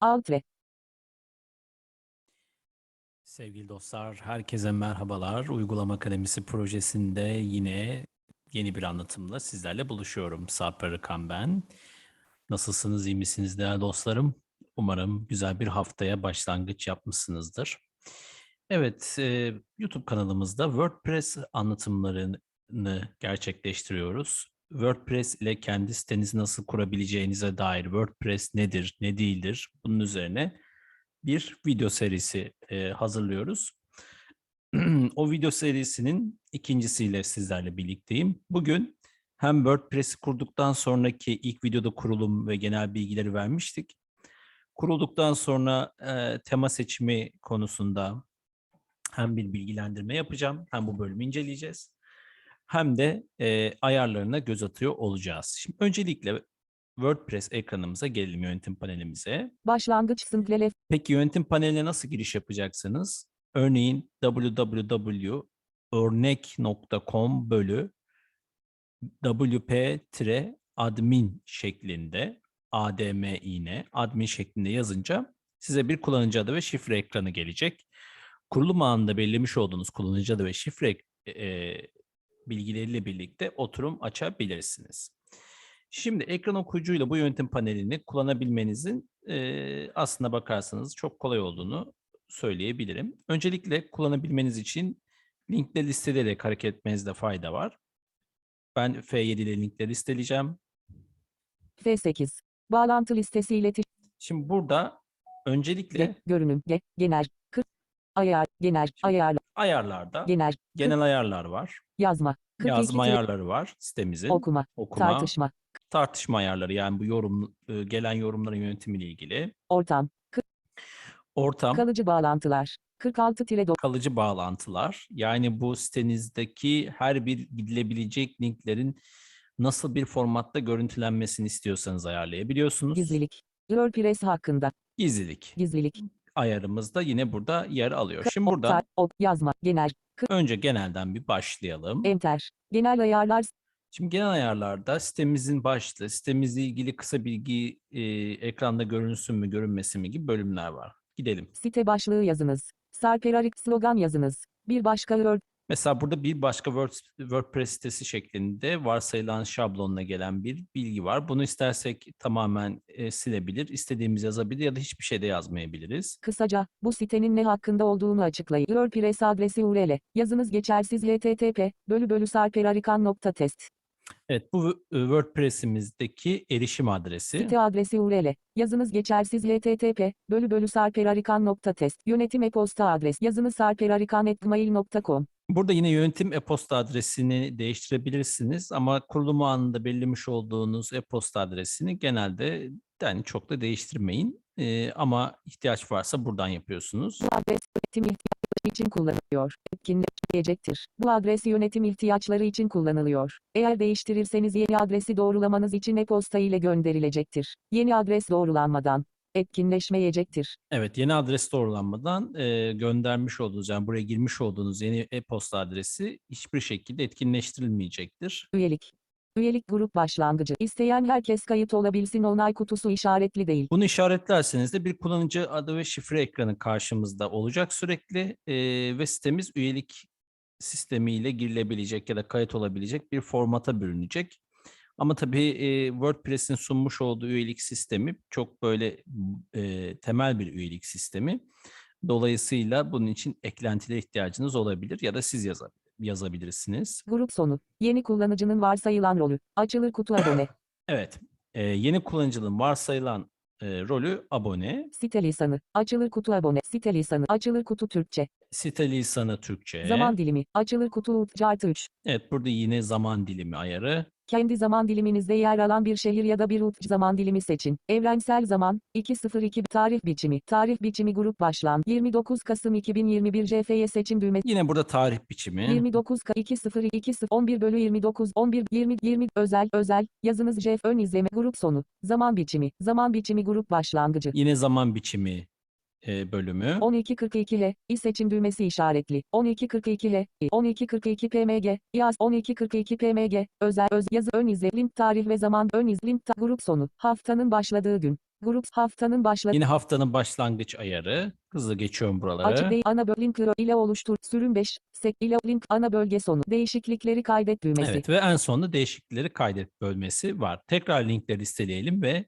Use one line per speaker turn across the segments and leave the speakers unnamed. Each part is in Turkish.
Alt
Sevgili dostlar, herkese merhabalar. Uygulama Akademisi projesinde yine yeni bir anlatımla sizlerle buluşuyorum. Sarp Arıkan ben. Nasılsınız, iyi misiniz değerli dostlarım? Umarım güzel bir haftaya başlangıç yapmışsınızdır. Evet, e, YouTube kanalımızda WordPress anlatımlarını gerçekleştiriyoruz. WordPress ile kendi sitenizi nasıl kurabileceğinize dair WordPress nedir, ne değildir bunun üzerine bir video serisi e, hazırlıyoruz. o video serisinin ikincisiyle sizlerle birlikteyim. Bugün hem WordPress'i kurduktan sonraki ilk videoda kurulum ve genel bilgileri vermiştik. Kurulduktan sonra e, tema seçimi konusunda hem bir bilgilendirme yapacağım, hem bu bölümü inceleyeceğiz. Hem de e, ayarlarına göz atıyor olacağız. Şimdi öncelikle WordPress ekranımıza gelelim yönetim panelimize.
başlangıç simple
Peki yönetim paneline nasıl giriş yapacaksınız? Örneğin www.örnek.com bölü wp-admin şeklinde admin admin şeklinde yazınca size bir kullanıcı adı ve şifre ekranı gelecek. Kurulum anında belirlemiş olduğunuz kullanıcı adı ve şifre e, bilgileriyle birlikte oturum açabilirsiniz. Şimdi ekran okuyucuyla bu yönetim panelini kullanabilmenizin e, aslına bakarsanız çok kolay olduğunu söyleyebilirim. Öncelikle kullanabilmeniz için linkle listeleyerek hareket etmenizde fayda var. Ben F7 ile linkleri listeleyeceğim.
F8 bağlantı listesi iletişim
Şimdi burada öncelikle
Ge, görünüm ge, genel 40 ayar genel ayar
ayarlarda
genel
genel ayarlar var.
yazma 42
Yazma ayarları var sitemizin.
okuma
Okuma,
tartışma
tartışma ayarları yani bu yorum e, gelen yorumların yönetimiyle ilgili.
ortam
Ortam,
kalıcı bağlantılar 46 tire do-
kalıcı bağlantılar. Yani bu sitenizdeki her bir gidilebilecek linklerin nasıl bir formatta görüntülenmesini istiyorsanız ayarlayabiliyorsunuz.
gizlilik WordPress hakkında
Gizlilik
gizlilik
ayarımız da yine burada yer alıyor. Şimdi burada
tar- o- yazma genel
önce genelden bir başlayalım.
enter genel ayarlar
Şimdi genel ayarlarda sitemizin başlığı, sitemizle ilgili kısa bilgi e, ekranda görünsün mü görünmesin mi gibi bölümler var. Gidelim.
site başlığı yazınız Sarperarik slogan yazınız bir başka Word
Mesela burada bir başka Word, WordPress sitesi şeklinde varsayılan şablonla gelen bir bilgi var. Bunu istersek tamamen e, silebilir, istediğimiz yazabilir ya da hiçbir şey de yazmayabiliriz.
Kısaca, bu sitenin ne hakkında olduğunu açıklayın. WordPress adresi URL. Yazınız geçersiz http bölü bölü sarperarikan.test.
Evet, bu e, WordPress'imizdeki erişim adresi.
Site adresi URL. Yazınız geçersiz http bölü bölü sarperarikan.test. Yönetim e-posta adres. Yazınız sarperarikan.gmail.com.
Burada yine yönetim e-posta adresini değiştirebilirsiniz ama kurulumu anında belirlemiş olduğunuz e-posta adresini genelde yani çok da değiştirmeyin. E, ama ihtiyaç varsa buradan yapıyorsunuz.
Bu adres yönetim ihtiyaçları için kullanılıyor. Etkinleşmeyecektir. Bu adres yönetim ihtiyaçları için kullanılıyor. Eğer değiştirirseniz yeni adresi doğrulamanız için e-posta ile gönderilecektir. Yeni adres doğrulanmadan etkinleşmeyecektir.
Evet, yeni adres doğrulanmadan e, göndermiş olduğunuz yani buraya girmiş olduğunuz yeni e-posta adresi hiçbir şekilde etkinleştirilmeyecektir.
Üyelik. Üyelik grup başlangıcı. İsteyen herkes kayıt olabilsin onay kutusu işaretli değil.
Bunu işaretlerseniz de bir kullanıcı adı ve şifre ekranı karşımızda olacak sürekli e, ve sitemiz üyelik sistemiyle girilebilecek ya da kayıt olabilecek bir formata bürünecek. Ama tabii e, WordPress'in sunmuş olduğu üyelik sistemi çok böyle e, temel bir üyelik sistemi. Dolayısıyla bunun için eklentilere ihtiyacınız olabilir ya da siz yaza- yazabilirsiniz.
Grup sonu. Yeni kullanıcının varsayılan rolü. Açılır kutu abone.
Evet, e, yeni kullanıcının varsayılan e, rolü abone.
Site lisanı. Açılır kutu abone. Site lisanı. Açılır kutu Türkçe.
Site lisanı Türkçe.
Zaman dilimi. Açılır kutu ut cartı 3.
Evet, burada yine zaman dilimi ayarı.
Kendi zaman diliminizde yer alan bir şehir ya da bir ut zaman dilimi seçin. Evrensel zaman 202 tarih biçimi. Tarih biçimi grup başlan 29 Kasım 2021 JFY seçim düğmesi.
Yine burada tarih biçimi.
29 Ka 2020 11 bölü 29 11 20 20 özel özel yazınız Jeff ön izleme grup sonu zaman biçimi zaman biçimi grup başlangıcı
Yine zaman biçimi e, bölümü.
1242 H i seçim düğmesi işaretli 1242 H i 1242 PMG yaz 1242 PMG özel öz yazı ön izle limit tarih ve zaman ön iz limit ta- grup sonu haftanın başladığı gün Grup haftanın başladığı
Yine haftanın başlangıç ayarı. Hızlı geçiyorum buraları.
Açık değil ana bölüm kilo ile oluştur. Sürüm 5, sek ile link ana bölge sonu. Değişiklikleri kaydet düğmesi.
Evet ve en sonunda değişiklikleri kaydet bölmesi var. Tekrar linkleri listeleyelim ve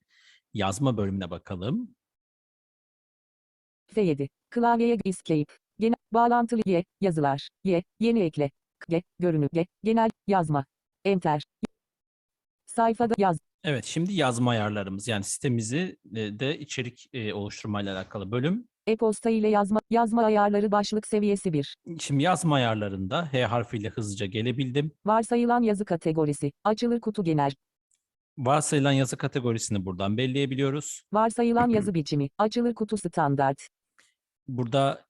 yazma bölümüne bakalım.
F7. Klavyeye escape. Genel bağlantılı Y yazılar. Y yeni ekle. G görünü G genel yazma. Enter. Sayfada yaz.
Evet şimdi yazma ayarlarımız yani sitemizi e, de içerik e, oluşturmayla alakalı bölüm.
E-posta ile yazma yazma ayarları başlık seviyesi 1.
Şimdi yazma ayarlarında H harfiyle hızlıca gelebildim.
Varsayılan yazı kategorisi. Açılır kutu genel.
Varsayılan yazı kategorisini buradan belirleyebiliyoruz.
Varsayılan yazı biçimi. Açılır kutu standart.
Burada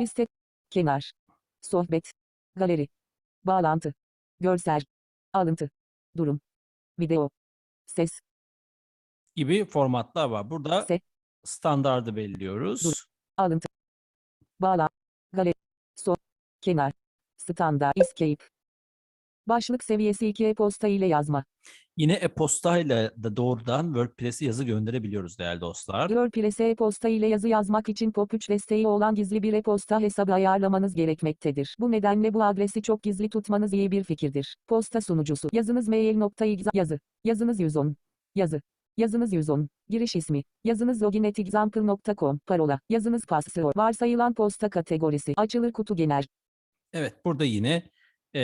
Liste. Kenar. Sohbet. Galeri. Bağlantı. Görsel. Alıntı. Durum. Video. Ses.
gibi formatlar var. Burada
Se-
standardı belirliyoruz.
Alıntı. Bağla. Galeri. So. Kenar. Standart. Escape. Başlık seviyesi 2 e-posta ile yazma.
Yine e-postayla da doğrudan WordPress'e yazı gönderebiliyoruz değerli dostlar.
WordPress'e e-posta ile yazı yazmak için POP3 desteği olan gizli bir e-posta hesabı ayarlamanız gerekmektedir. Bu nedenle bu adresi çok gizli tutmanız iyi bir fikirdir. Posta sunucusu. Yazınız mail.exe yazı. Yazınız 110. Yazı. Yazınız 110. Giriş ismi. Yazınız loginetexample.com. Parola. Yazınız password. Varsayılan posta kategorisi. Açılır kutu genel.
Evet burada yine e,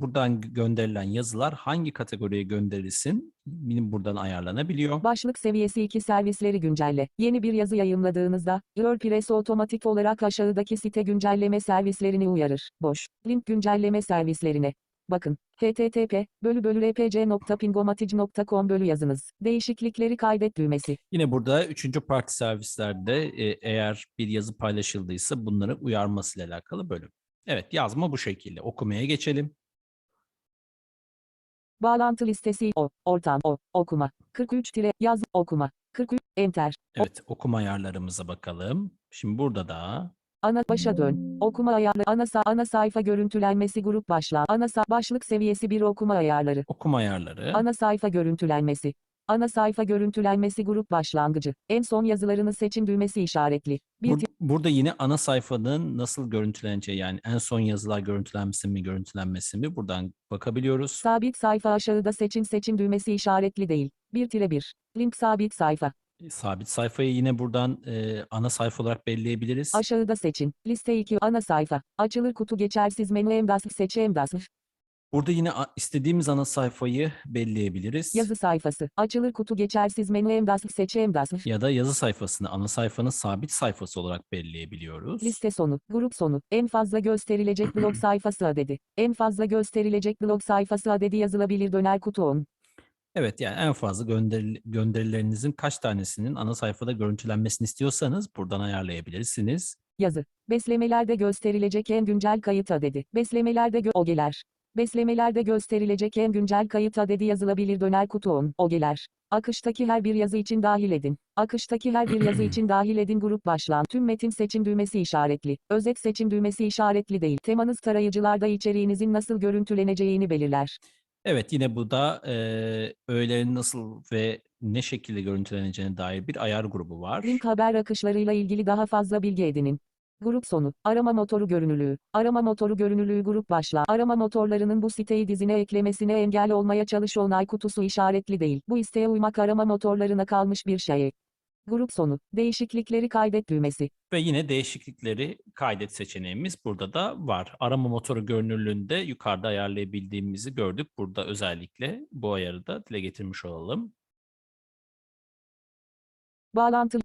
buradan gönderilen yazılar hangi kategoriye gönderilsin benim buradan ayarlanabiliyor.
Başlık seviyesi 2 servisleri güncelle. Yeni bir yazı yayımladığınızda, WordPress otomatik olarak aşağıdaki site güncelleme servislerini uyarır. Boş. Link güncelleme servislerine. Bakın. http bölü bölü rpc.pingomatic.com bölü yazınız. Değişiklikleri kaydet düğmesi.
Yine burada üçüncü parti servislerde e, eğer bir yazı paylaşıldıysa bunları uyarması ile alakalı bölüm. Evet yazma bu şekilde. Okumaya geçelim.
Bağlantı listesi o, ortam o, okuma. 43 tire yaz okuma. 43 enter.
Evet okuma ayarlarımıza bakalım. Şimdi burada da
Ana başa dön. Okuma ayarları ana, sa- ana sayfa görüntülenmesi grup başlığı. Ana sa- başlık seviyesi 1 okuma ayarları.
okuma ayarları.
Ana sayfa görüntülenmesi. Ana sayfa görüntülenmesi grup başlangıcı. En son yazılarını seçin düğmesi işaretli. Bir
Bur- burada yine ana sayfanın nasıl görüntüleneceği yani en son yazılar görüntülenmesi mi görüntülenmesi mi buradan bakabiliyoruz.
sabit sayfa aşağıda seçin seçin düğmesi işaretli değil. 1 tire 1. Link sabit sayfa.
Sabit sayfayı yine buradan e, ana sayfa olarak belirleyebiliriz.
Aşağıda seçin. Liste 2 ana sayfa. Açılır kutu geçersiz menü emdas seçi emdas.
Burada yine istediğimiz ana sayfayı belirleyebiliriz.
Yazı sayfası. Açılır kutu geçersiz menü emdas seçi emdas.
Ya da yazı sayfasını ana sayfanın sabit sayfası olarak belirleyebiliyoruz.
Liste sonu, grup sonu, en fazla gösterilecek blok sayfası adedi. En fazla gösterilecek blok sayfası adedi yazılabilir döner kutu 10.
Evet yani en fazla gönderi- gönderilerinizin kaç tanesinin ana sayfada görüntülenmesini istiyorsanız buradan ayarlayabilirsiniz.
Yazı. Beslemelerde gösterilecek en güncel kayıt adedi. Beslemelerde gö ogeler. Beslemelerde gösterilecek en güncel kayıt adedi yazılabilir döner kutu 10. Ogeler. Akıştaki her bir yazı için dahil edin. Akıştaki her bir yazı için dahil edin grup başlan. Tüm metin seçim düğmesi işaretli. Özet seçim düğmesi işaretli değil. Temanız tarayıcılarda içeriğinizin nasıl görüntüleneceğini belirler.
Evet yine bu da e, öğelerin nasıl ve ne şekilde görüntüleneceğine dair bir ayar grubu var.
Link haber akışlarıyla ilgili daha fazla bilgi edinin. Grup sonu. Arama motoru görünürlüğü. Arama motoru görünürlüğü grup başlığı. Arama motorlarının bu siteyi dizine eklemesine engel olmaya çalış onay kutusu işaretli değil. Bu isteğe uymak arama motorlarına kalmış bir şey. Grup sonu. Değişiklikleri kaydet düğmesi.
Ve yine değişiklikleri kaydet seçeneğimiz burada da var. Arama motoru görünürlüğünde yukarıda ayarlayabildiğimizi gördük. Burada özellikle bu ayarı da dile getirmiş olalım.
Bağlantı.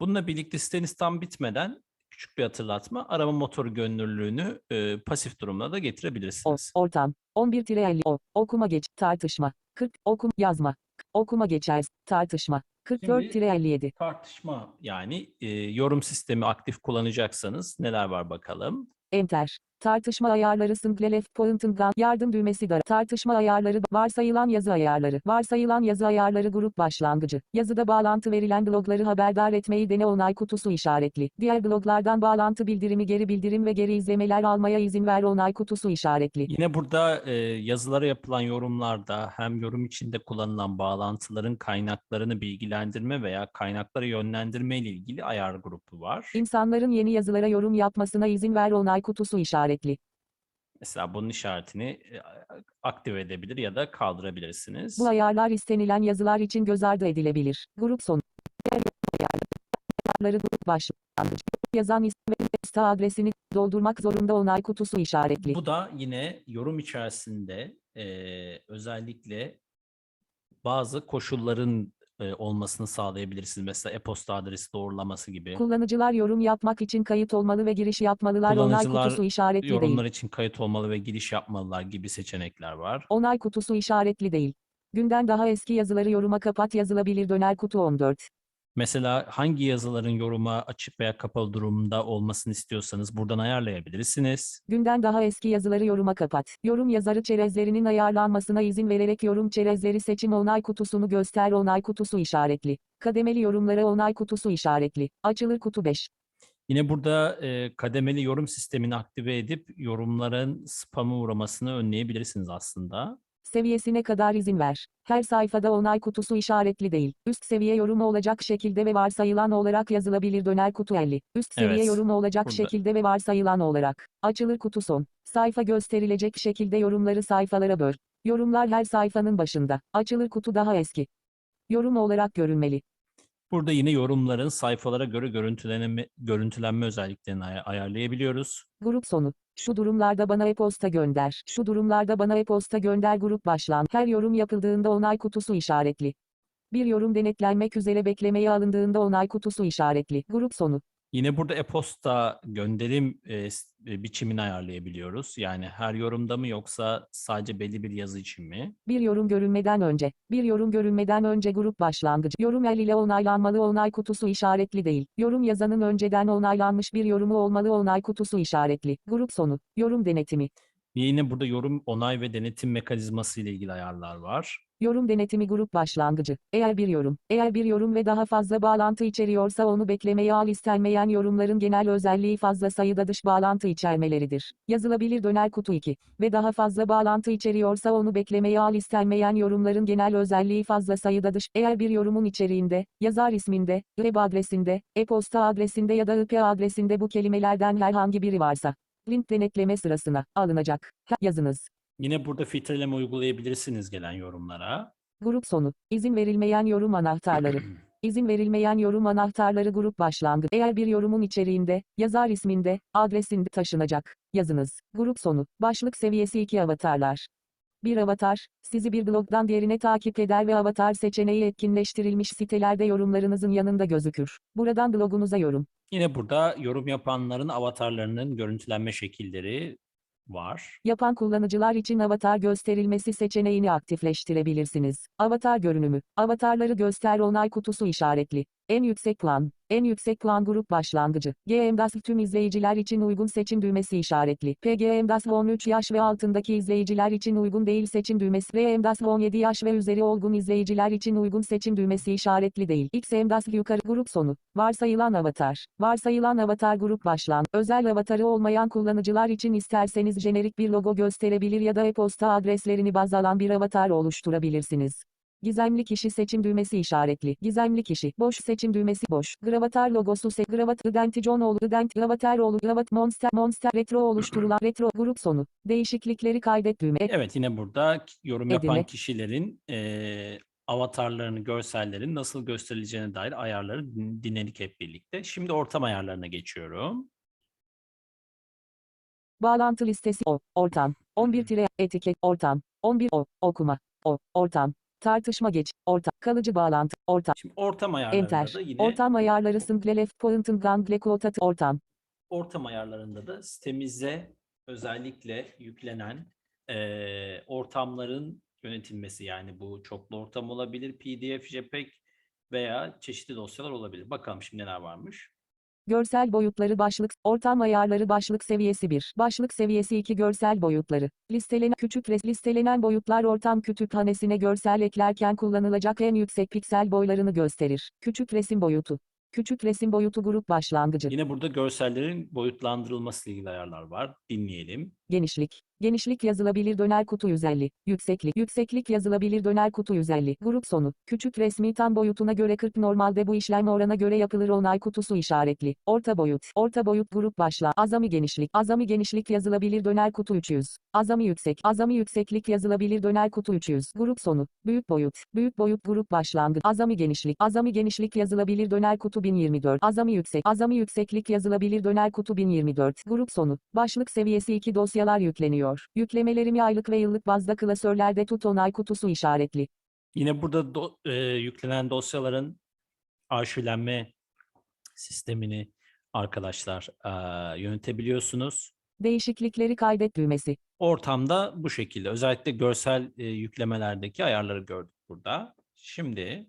Bununla birlikte siteniz tam bitmeden küçük bir hatırlatma. Arama motoru görünürlüğünü e, pasif durumuna da
O.
getirebilirsiniz.
Ortam. 11-50. O. Okuma geç. Tartışma. 40. Okum. Yazma. Okuma geçer. Tartışma. 44-57.
Tartışma yani e, yorum sistemi aktif kullanacaksanız neler var bakalım.
Enter. Tartışma ayarları single left pointing gun yardım düğmesi dar. Tartışma ayarları varsayılan yazı ayarları. Varsayılan yazı ayarları grup başlangıcı. Yazıda bağlantı verilen blogları haberdar etmeyi dene onay kutusu işaretli. Diğer bloglardan bağlantı bildirimi geri bildirim ve geri izlemeler almaya izin ver onay kutusu işaretli.
Yine burada e, yazılara yapılan yorumlarda hem yorum içinde kullanılan bağlantıların kaynaklarını bilgilendirme veya kaynakları yönlendirme ile ilgili ayar grubu var.
İnsanların yeni yazılara yorum yapmasına izin ver onay kutusu işaretli.
Mesela bunun işaretini e, aktive edebilir ya da kaldırabilirsiniz.
Bu ayarlar istenilen yazılar için göz ardı edilebilir. Grup sonu. Ayarları grup başlangıcı. Yazan isim ve site adresini doldurmak zorunda onay kutusu işaretli.
Bu da yine yorum içerisinde e, özellikle bazı koşulların e, olmasını sağlayabilirsiniz. Mesela e-posta adresi doğrulaması gibi.
Kullanıcılar yorum yapmak için kayıt olmalı ve giriş yapmalılar. Onay kutusu işaretli değil.
Yorumlar için kayıt olmalı ve giriş yapmalılar gibi seçenekler var.
Onay kutusu işaretli değil. Günden daha eski yazıları yoruma kapat yazılabilir döner kutu 14.
Mesela hangi yazıların yoruma açık veya kapalı durumda olmasını istiyorsanız buradan ayarlayabilirsiniz.
Günden daha eski yazıları yoruma kapat. Yorum yazarı çerezlerinin ayarlanmasına izin vererek yorum çerezleri seçim onay kutusunu göster onay kutusu işaretli. Kademeli yorumlara onay kutusu işaretli. Açılır kutu 5.
Yine burada e, kademeli yorum sistemini aktive edip yorumların spam'a uğramasını önleyebilirsiniz aslında.
Seviyesine kadar izin ver. Her sayfada onay kutusu işaretli değil. Üst seviye yorumu olacak şekilde ve varsayılan olarak yazılabilir döner kutu 50. Üst seviye
Evet,
yorumu olacak
burada.
şekilde ve varsayılan olarak. Açılır kutu son. Sayfa gösterilecek şekilde yorumları sayfalara böl. Yorumlar her sayfanın başında. Açılır kutu daha eski. Yorum olarak görünmeli.
Burada yine yorumların sayfalara göre görüntülenme, görüntülenme özelliklerini ay- ayarlayabiliyoruz.
Grup sonu. Şu durumlarda bana e-posta gönder. Şu durumlarda bana e-posta gönder grup başlan. Her yorum yapıldığında onay kutusu işaretli. Bir yorum denetlenmek üzere beklemeye alındığında onay kutusu işaretli. Grup sonu.
Yine burada e-posta gönderim e, e, biçimini ayarlayabiliyoruz. Yani her yorumda mı yoksa sadece belli bir yazı için mi?
Bir yorum görünmeden önce. Bir yorum görünmeden önce grup başlangıcı. Yorum el ile onaylanmalı onay kutusu işaretli değil. Yorum yazanın önceden onaylanmış bir yorumu olmalı onay kutusu işaretli. Grup sonu. Yorum denetimi.
Yine burada yorum, onay ve denetim mekanizması ile ilgili ayarlar var.
Yorum denetimi grup başlangıcı. Eğer bir yorum, eğer bir yorum ve daha fazla bağlantı içeriyorsa onu beklemeye al istenmeyen yorumların genel özelliği fazla sayıda dış bağlantı içermeleridir. Yazılabilir döner kutu 2 ve daha fazla bağlantı içeriyorsa onu beklemeye al istenmeyen yorumların genel özelliği fazla sayıda dış. Eğer bir yorumun içeriğinde, yazar isminde, web adresinde, e-posta adresinde ya da IP adresinde bu kelimelerden herhangi biri varsa, link denetleme sırasına alınacak. Yazınız.
Yine burada filtreleme uygulayabilirsiniz gelen yorumlara.
Grup sonu. İzin verilmeyen yorum anahtarları. İzin verilmeyen yorum anahtarları grup başlangıç. Eğer bir yorumun içeriğinde, yazar isminde, adresinde taşınacak. Yazınız. Grup sonu. Başlık seviyesi 2 avatarlar. Bir avatar, sizi bir blogdan diğerine takip eder ve avatar seçeneği etkinleştirilmiş sitelerde yorumlarınızın yanında gözükür. Buradan blogunuza yorum.
Yine burada yorum yapanların avatarlarının görüntülenme şekilleri var.
Yapan kullanıcılar için avatar gösterilmesi seçeneğini aktifleştirebilirsiniz. Avatar görünümü. Avatarları göster onay kutusu işaretli. En yüksek plan. En yüksek plan grup başlangıcı. GMDAS tüm izleyiciler için uygun seçim düğmesi işaretli. PGMDAS 13 yaş ve altındaki izleyiciler için uygun değil seçim düğmesi. RMDAS 17 yaş ve üzeri olgun izleyiciler için uygun seçim düğmesi işaretli değil. XMDAS yukarı grup sonu. Varsayılan avatar. Varsayılan avatar grup başlan. Özel avatarı olmayan kullanıcılar için isterseniz jenerik bir logo gösterebilir ya da e-posta adreslerini baz alan bir avatar oluşturabilirsiniz. Gizemli kişi seçim düğmesi işaretli. Gizemli kişi. Boş seçim düğmesi boş. Gravatar logosu se gravat identi Johnoğlu ident gravateroğlu gravat monster monster retro oluşturulan retro grup sonu. Değişiklikleri kaydet düğme.
Evet yine burada yorum yapan
Edinmek.
kişilerin eee, avatarlarını, görsellerin nasıl gösterileceğine dair ayarları din- dinledik hep birlikte. Şimdi ortam ayarlarına geçiyorum.
Bağlantı listesi o. Ortam. 11 tire etiket ortam. 11 o. Okuma. O. Ortam. Tartışma geç. Ortam. Kalıcı bağlantı. Ortam.
Şimdi ortam ayarlarında
Enter.
da yine
Ortam ayarları single left pointing gangle quotat ortam.
ortam ayarlarında da sitemize özellikle yüklenen eee, ortamların yönetilmesi yani bu çoklu ortam olabilir, PDF, JPEG veya çeşitli dosyalar olabilir. Bakalım şimdi neler varmış.
Görsel boyutları başlık, ortam ayarları başlık seviyesi 1, başlık seviyesi 2 görsel boyutları. Listelenen küçük res listelenen boyutlar ortam kütüphanesine görsel eklerken kullanılacak en yüksek piksel boylarını gösterir. Küçük resim boyutu. Küçük resim boyutu grup başlangıcı.
Yine burada görsellerin boyutlandırılması ile ilgili ayarlar var. Dinleyelim.
Genişlik. Genişlik yazılabilir döner kutu 150. Yükseklik. Yükseklik yazılabilir döner kutu 150. Grup sonu. Küçük resmi tam boyutuna göre 40 normalde bu işlem orana göre yapılır onay kutusu işaretli. Orta boyut. Orta boyut grup başla. Azami genişlik. Azami genişlik yazılabilir döner kutu 300. Azami yüksek. Azami yükseklik yazılabilir döner kutu 300. Grup sonu. Büyük boyut. Büyük boyut grup başlangıç. Azami genişlik. Azami genişlik yazılabilir döner kutu 1024. Azami yüksek. Azami yükseklik yazılabilir döner kutu 1024. Grup sonu. Başlık seviyesi 2 dosyalar yükleniyor. Yüklemelerimi aylık ve yıllık bazda klasörlerde tut onay kutusu işaretli.
Yine burada do- e, yüklenen dosyaların arşivlenme sistemini arkadaşlar e, yönetebiliyorsunuz.
Değişiklikleri kaydet düğmesi.
Ortamda bu şekilde. Özellikle görsel e, yüklemelerdeki ayarları gördük burada. Şimdi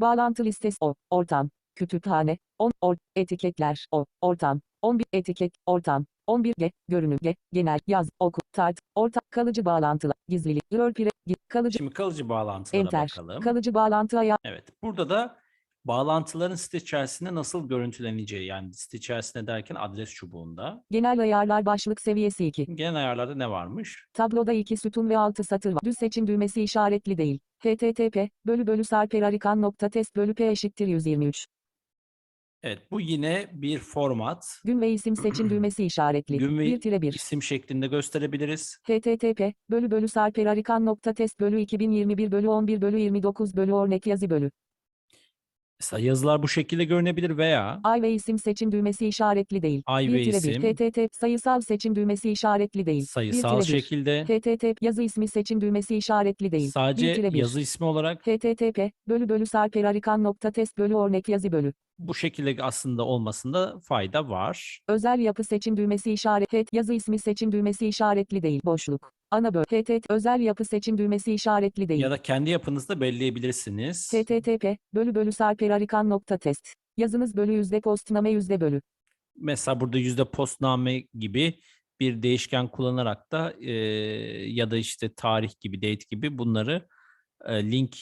Bağlantı listesi o, ortam, kütüphane, 10, or, etiketler, o, ortam, 11, etiket, ortam, 11, ge, görünüm, ge, genel, yaz, oku, tart, orta, kalıcı bağlantılar, gizlilik, gi- kalıcı,
şimdi kalıcı bağlantılara
enter,
bakalım.
kalıcı bağlantı ayağı,
Evet. Burada da bağlantıların site içerisinde nasıl görüntüleneceği yani site içerisinde derken adres çubuğunda.
genel ayarlar başlık seviyesi 2.
Genel ayarlarda ne varmış?
Tabloda 2 sütun ve 6 satır var. Düz seçim düğmesi işaretli değil. http, bölü bölü sarperarikan nokta test bölü p eşittir 123.
Evet bu yine bir format.
Gün ve isim seçim düğmesi işaretli.
Gün ve
1-1.
isim şeklinde gösterebiliriz.
http, bölü bölü sarperarikan nokta test bölü 2021 bölü 11 bölü 29 bölü örnek yazı bölü.
Mesela yazılar bu şekilde görünebilir veya
Ay ve isim seçim düğmesi işaretli değil.
Ay ve
1-1.
isim.
http, sayısal seçim düğmesi işaretli değil.
sayısal
1-1.
şekilde
http, yazı ismi seçim düğmesi işaretli değil.
sadece
1-1.
yazı ismi olarak
http, bölü bölü sarperarikan nokta test bölü örnek yazı bölü.
Bu şekilde aslında olmasında fayda var.
Özel yapı seçim düğmesi işaret het yazı ismi seçim düğmesi işaretli değil boşluk. Ana böl htt özel yapı seçim düğmesi işaretli değil.
Ya da kendi yapınızda belirleyebilirsiniz.
http bölü bölü sarperarikan nokta test. Yazınız bölü yüzde postname yüzde bölü.
Mesela burada yüzde postname gibi bir değişken kullanarak da e, ya da işte tarih gibi, date gibi bunları e, link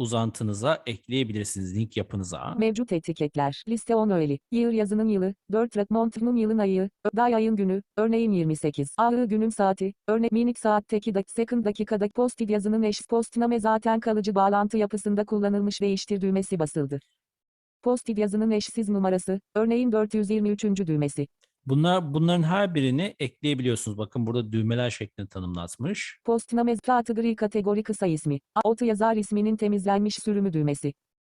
uzantınıza ekleyebilirsiniz, link yapınıza.
Mevcut etiketler. Liste 10 öğeli. Yıl yazının yılı. 4 rak month'un yılın ayı. Day ayın günü. Örneğin 28. Ahı günün saati. Örnek minik saatteki dak second dakikada post-it yazının eş postname zaten kalıcı bağlantı yapısında kullanılmış değiştir düğmesi basıldı. Post-it yazının eşsiz numarası. Örneğin 423. düğmesi.
Bunlar bunların her birini ekleyebiliyorsunuz. Bakın burada düğmeler şeklinde tanımlatmış.
Postname kategori kategori kısa ismi. A- Otu yazar isminin temizlenmiş sürümü düğmesi.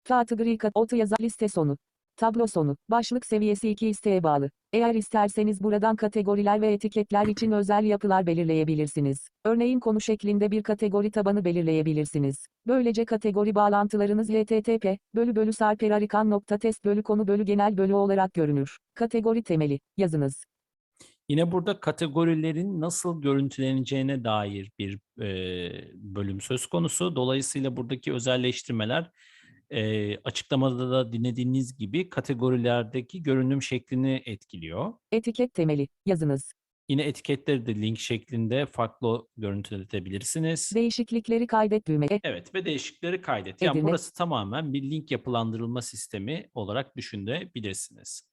Kategori kat otu yazar liste sonu. Tablo sonu. Başlık seviyesi 2 isteğe bağlı. Eğer isterseniz buradan kategoriler ve etiketler için özel yapılar belirleyebilirsiniz. Örneğin konu şeklinde bir kategori tabanı belirleyebilirsiniz. Böylece kategori bağlantılarınız http bölü bölü sarperarikan nokta test bölü konu bölü genel bölü olarak görünür. Kategori temeli. Yazınız.
Yine burada kategorilerin nasıl görüntüleneceğine dair bir e, bölüm söz konusu. Dolayısıyla buradaki özelleştirmeler e, açıklamada da dinlediğiniz gibi kategorilerdeki görünüm şeklini etkiliyor.
Etiket temeli. Yazınız.
Yine etiketleri de link şeklinde farklı görüntületebilirsiniz.
Değişiklikleri kaydet düğme.
Evet ve değişiklikleri kaydet. Yani
Edinme.
burası tamamen bir link yapılandırılma sistemi olarak düşünebilirsiniz.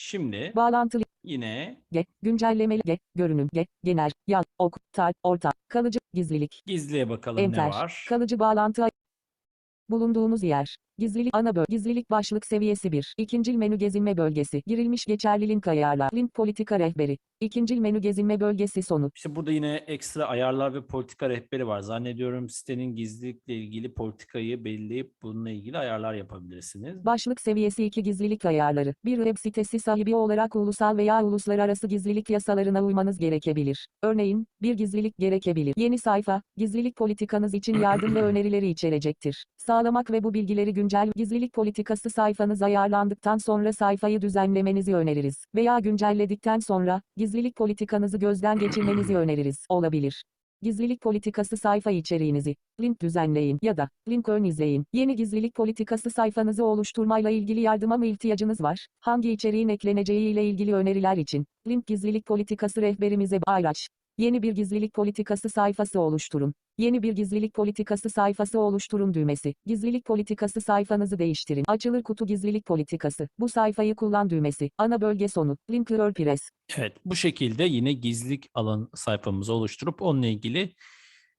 Şimdi
Bağlantılı.
yine
Ge, güncellemeli ge, görünüm ge, genel, yaz, ok, tar, orta, kalıcı, gizlilik,
gizliye bakalım
enter,
ne var.
kalıcı bağlantı, bulunduğunuz yer, gizlilik ana böl, gizlilik başlık seviyesi 1, ikincil menü gezinme bölgesi, girilmiş geçerli link ayarlar, link politika rehberi, ikincil menü gezinme bölgesi sonu,
İşte burada yine ekstra ayarlar ve politika rehberi var. Zannediyorum sitenin gizlilikle ilgili politikayı belirleyip bununla ilgili ayarlar yapabilirsiniz.
başlık seviyesi 2 gizlilik ayarları, bir web sitesi sahibi olarak ulusal veya uluslararası gizlilik yasalarına uymanız gerekebilir. Örneğin, bir gizlilik gerekebilir. Yeni sayfa, gizlilik politikanız için yardım ve önerileri içerecektir. Sağlamak ve bu bilgileri güncel gizlilik politikası sayfanız ayarlandıktan sonra sayfayı düzenlemenizi öneririz. Veya güncelledikten sonra, gizlilik politikanızı gözden geçirmenizi öneririz. Olabilir. Gizlilik politikası sayfa içeriğinizi link düzenleyin ya da link ön izleyin. Yeni gizlilik politikası sayfanızı oluşturmayla ilgili yardıma mı ihtiyacınız var? Hangi içeriğin ekleneceği ile ilgili öneriler için link gizlilik politikası rehberimize ayraç. Yeni bir gizlilik politikası sayfası oluşturun. Yeni bir gizlilik politikası sayfası oluşturun düğmesi. Gizlilik politikası sayfanızı değiştirin. Açılır kutu gizlilik politikası. Bu sayfayı kullan düğmesi. Ana bölge sonu. Link WordPress.
Evet, bu şekilde yine gizlilik alan sayfamızı oluşturup onunla ilgili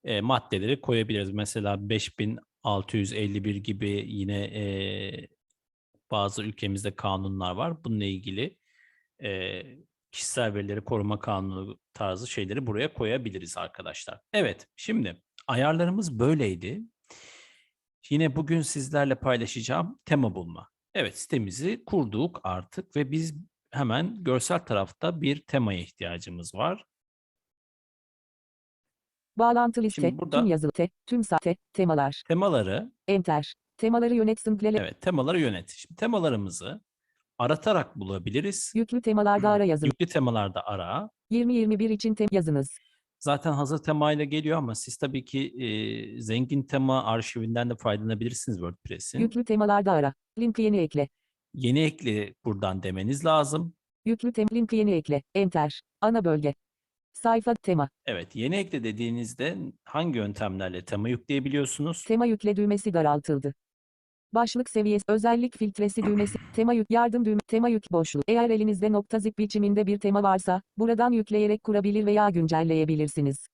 e, maddeleri koyabiliriz. Mesela 5651 gibi yine e, bazı ülkemizde kanunlar var. Bununla ilgili e, kişisel verileri koruma kanunu tarzı şeyleri buraya koyabiliriz arkadaşlar. Evet, şimdi ayarlarımız böyleydi. Yine bugün sizlerle paylaşacağım tema bulma. Evet, sitemizi kurduk artık ve biz hemen görsel tarafta bir temaya ihtiyacımız var.
Bağlantı liste. Tüm yazılı te. Tüm sahte. Temalar.
Temaları,
Enter. Temaları yönet simplele.
evet temaları yönet. Şimdi temalarımızı aratarak bulabiliriz.
Yüklü temalarda ara yazın.
Yüklü temalarda ara.
2021 için tem yazınız.
Zaten hazır temayla geliyor ama siz tabii ki e, zengin tema arşivinden de faydalanabilirsiniz WordPress'in.
Yüklü temalarda ara. Linki yeni ekle.
Yeni ekle buradan demeniz lazım.
Yüklü tem linki yeni ekle. Enter. Ana bölge. Sayfa tema.
Evet, yeni ekle dediğinizde hangi yöntemlerle tema yükleyebiliyorsunuz?
Tema yükle düğmesi daraltıldı. Başlık seviyesi, özellik filtresi düğmesi, tema yük, yardım düğme, tema yük boşluk. Eğer elinizde nokta zip biçiminde bir tema varsa, buradan yükleyerek kurabilir veya güncelleyebilirsiniz.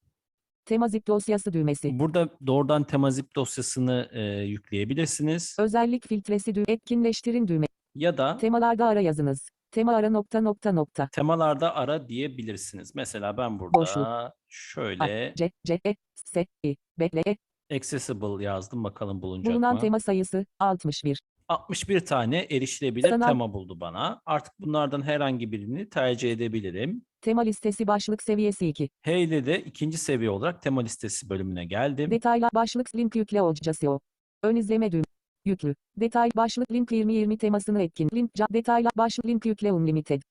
Tema zip dosyası düğmesi.
Burada doğrudan tema zip dosyasını e, yükleyebilirsiniz.
Özellik filtresi düğme, etkinleştirin düğme.
Ya da
Temalarda ara yazınız. Tema ara nokta nokta nokta.
temalarda ara diyebilirsiniz. Mesela ben burada
Boşluk.
şöyle
C, C, E, S, I, bekle, E.
accessible yazdım bakalım bulunacak
Bulunan
mı?
tema sayısı, 61.
61 tane erişilebilir
Sanal-
tema buldu bana. Artık bunlardan herhangi birini tercih edebilirim.
Tema listesi başlık seviyesi 2.
H ile de ikinci seviye olarak tema listesi bölümüne geldim.
Detaylar başlık link yükle olcası Ön izleme düğüm. Yüklü. Detay başlık link 2020 temasını etkin. Link ca- başlık link yükle unlimited.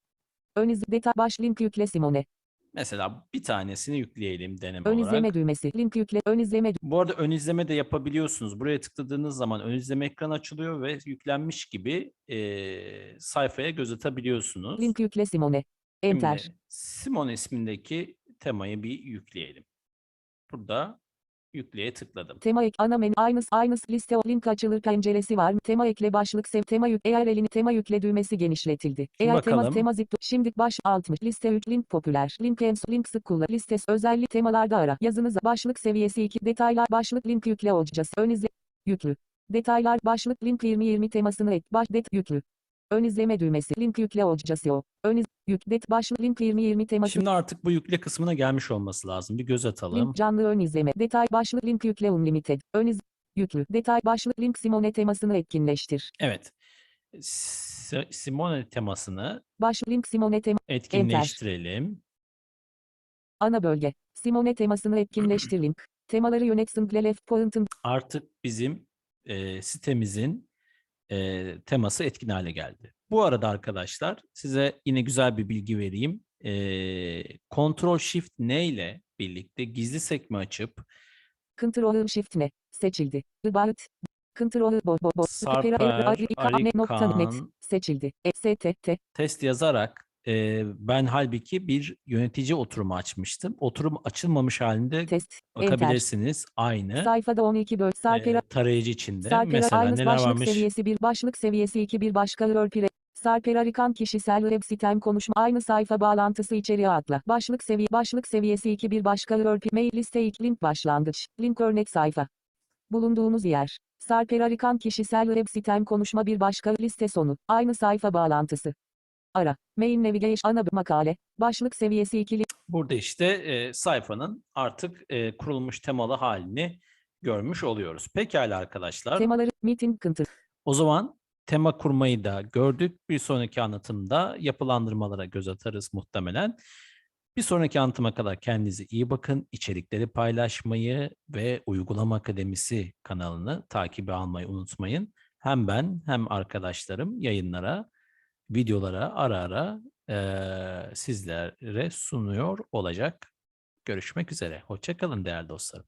Ön iz detay baş link yükle Simone.
Mesela bir tanesini yükleyelim deneme
Ön
olarak.
izleme düğmesi. Link yükle ön izleme dü-
Bu arada ön izleme de yapabiliyorsunuz. Buraya tıkladığınız zaman ön izleme ekranı açılıyor ve yüklenmiş gibi eee, sayfaya göz atabiliyorsunuz.
link yükle Simone. Enter.
Şimdi Simon ismindeki temayı bir yükleyelim. Burada yükleye tıkladım.
Tema ek ana menü aynıs aynıs liste link açılır penceresi var. Tema ekle başlık sev tema yük eğer elini tema yükle düğmesi genişletildi.
Şimdi
eğer tema
bakalım.
tema zip şimdi baş 60 liste 3 link popüler link en link sık kullan listesi özellik temalarda ara yazınız başlık seviyesi 2 detaylar başlık link yükle olcası ön izle yüklü detaylar başlık link 2020 temasını et baş det yüklü ön izleme düğmesi link yükle olcası o ön iz yük det başlık link 2020 teması
Şimdi artık bu yükle kısmına gelmiş olması lazım. Bir göz atalım.
Link canlı ön izleme. Detay başlık link yükle unlimited. Ön iz yüklü. Detay başlık link Simone temasını etkinleştir.
Evet. Si- Simone temasını
Başlık link Simone tema
etkinleştirelim.
ana bölge. Simone temasını etkinleştir link. Temaları yönet simple left point'ın
Artık bizim e, sitemizin e, teması etkin hale geldi. Bu arada arkadaşlar size yine güzel bir bilgi vereyim. E, Ctrl Shift N ile birlikte gizli sekme açıp
Ctrl Shift ne seçildi. About Ctrl bo bo bo
Sarper Arikan
seçildi. E, S T T
test yazarak e, ben halbuki bir yönetici oturumu açmıştım. Oturum açılmamış halinde
test enter.
bakabilirsiniz. Aynı
Sayfada 12 böl
e,
Sarper
tarayıcı içinde.
Sarper
Mesela
aynı
neler
başlık
varmış?
seviyesi 1 başlık seviyesi 2 bir başka WordPress Sarper Arikan kişisel web sitem konuşma aynı sayfa bağlantısı içeriği atla. Başlık seviye başlık seviyesi 2 bir başka WordPress mail liste ilk link başlangıç. Link örnek sayfa. Bulunduğunuz yer. Sarper Arikan kişisel web sitem konuşma bir başka liste sonu. Aynı sayfa bağlantısı. Ara. Main navigation ana makale. Başlık seviyesi 2 link.
Burada işte e, sayfanın artık e, kurulmuş temalı halini görmüş oluyoruz. Pekala arkadaşlar.
Temaları meeting kıntı.
O zaman tema kurmayı da gördük. Bir sonraki anlatımda yapılandırmalara göz atarız muhtemelen. Bir sonraki anlatıma kadar kendinize iyi bakın. İçerikleri paylaşmayı ve Uygulama Akademisi kanalını takibe almayı unutmayın. Hem ben hem arkadaşlarım yayınlara, videolara ara ara eee, sizlere sunuyor olacak. Görüşmek üzere. Hoşça kalın değerli dostlarım.